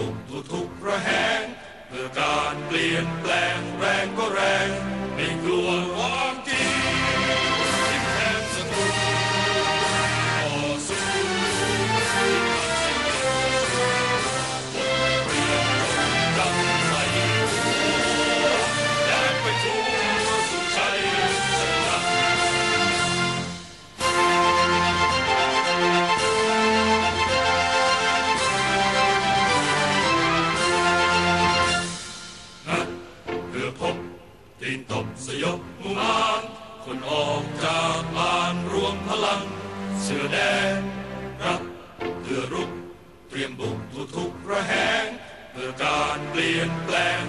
ทุกทุกทุกระแหงเพื่อการเปลี่ยนแปลงแรงก็แรง ยบมุมานคนออกจากลานรวมพลัง เสื้อแดง รับเรือรุก เตรียมบุกทุกทุกระแหงเพื่อการเปลี่ยนแปลง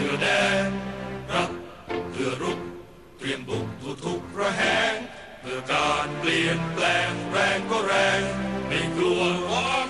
สือแดง รับเพื่อรุก เตรียมบุกทุกทุกระแหง เพื่อการเปลี่ยนแปลงแรงก็แรง ไม่กลัวว่า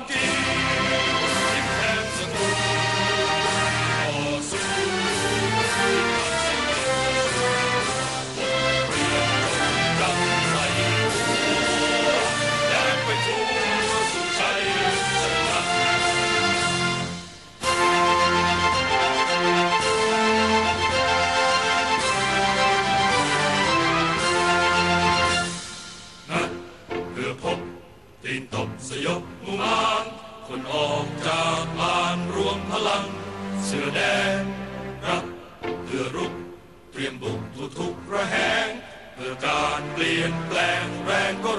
ตีนตบสยบมุมานคนออกจากลานรวมพลัง เสื้อแดง รับเพื่อรุก เตรียมบุกทุกทุกระแหง เพื่อการเปลี่ยนแปลงแรงก็